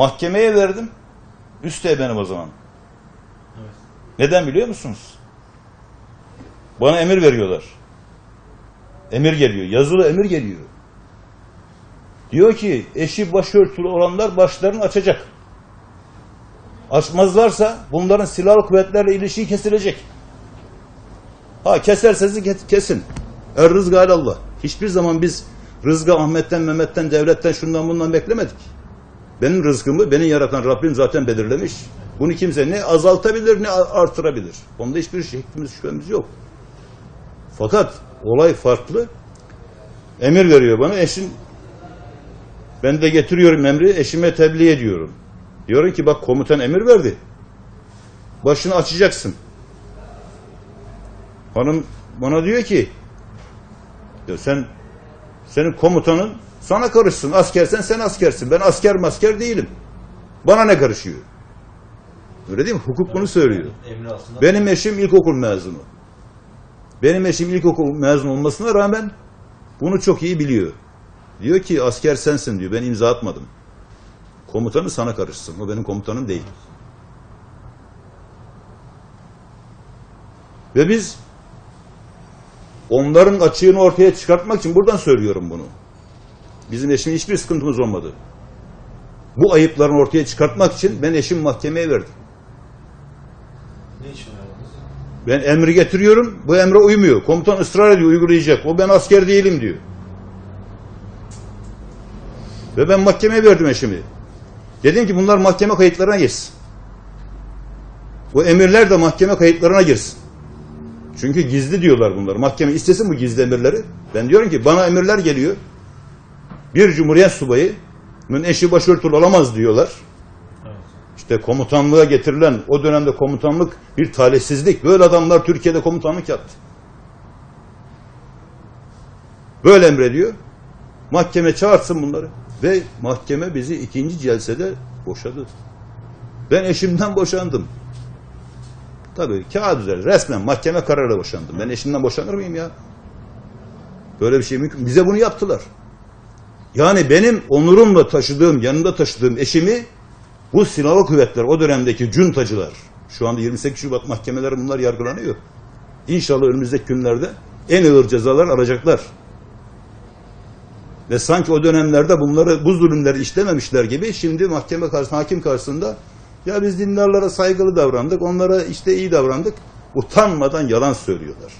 Mahkemeye verdim. Üste benim o zaman. Evet. Neden biliyor musunuz? Bana emir veriyorlar. Emir geliyor. Yazılı emir geliyor. Diyor ki eşi başörtülü olanlar başlarını açacak. Açmazlarsa bunların silahlı kuvvetlerle ilişiği kesilecek. Ha keserseniz ke- kesin. Er rızgı Allah. Hiçbir zaman biz rızgı Ahmet'ten, Mehmet'ten, devletten, şundan bundan beklemedik. Benim rızkımı beni yaratan Rabbim zaten belirlemiş. Bunu kimse ne azaltabilir ne artırabilir. Onda hiçbir şeklimiz şüphemiz yok. Fakat olay farklı. Emir veriyor bana eşim ben de getiriyorum emri eşime tebliğ ediyorum. Diyorum ki bak komutan emir verdi. Başını açacaksın. Hanım bana diyor ki ya sen senin komutanın sana karışsın. Askersen sen askersin. Ben asker masker değilim. Bana ne karışıyor? Öyle değil mi? Hukuk bunu söylüyor. Aslında Benim eşim ilkokul mezunu. Benim eşim ilkokul mezunu olmasına rağmen bunu çok iyi biliyor. Diyor ki asker sensin diyor. Ben imza atmadım. Komutanı sana karışsın. O benim komutanım değil. Ve biz onların açığını ortaya çıkartmak için buradan söylüyorum bunu. Bizim eşimle hiçbir sıkıntımız olmadı. Bu ayıplarını ortaya çıkartmak için ben eşim mahkemeye verdim. ne için verdiniz? Ben emri getiriyorum, bu emre uymuyor. Komutan ısrar ediyor, uygulayacak. O ben asker değilim diyor. Ve ben mahkemeye verdim eşimi. Dedim ki bunlar mahkeme kayıtlarına girsin. Bu emirler de mahkeme kayıtlarına girsin. Çünkü gizli diyorlar bunlar. Mahkeme istesin bu gizli emirleri. Ben diyorum ki bana emirler geliyor. Bir cumhuriyet subayının eşi başörtülü olamaz diyorlar. Evet. İşte komutanlığa getirilen o dönemde komutanlık bir talihsizlik. Böyle adamlar Türkiye'de komutanlık yaptı. Böyle emrediyor. Mahkeme çağırsın bunları. Ve mahkeme bizi ikinci celsede boşadı. Ben eşimden boşandım. Tabii kağıt üzerinde resmen mahkeme kararıyla boşandım. Ben eşimden boşanır mıyım ya? Böyle bir şey mümkün. Bize bunu yaptılar. Yani benim onurumla taşıdığım, yanında taşıdığım eşimi bu silahlı kuvvetler, o dönemdeki cuntacılar, şu anda 28 Şubat mahkemeleri bunlar yargılanıyor. İnşallah önümüzdeki günlerde en ağır cezalar alacaklar. Ve sanki o dönemlerde bunları, bu zulümleri işlememişler gibi şimdi mahkeme karşısında, hakim karşısında ya biz dindarlara saygılı davrandık, onlara işte iyi davrandık. Utanmadan yalan söylüyorlar.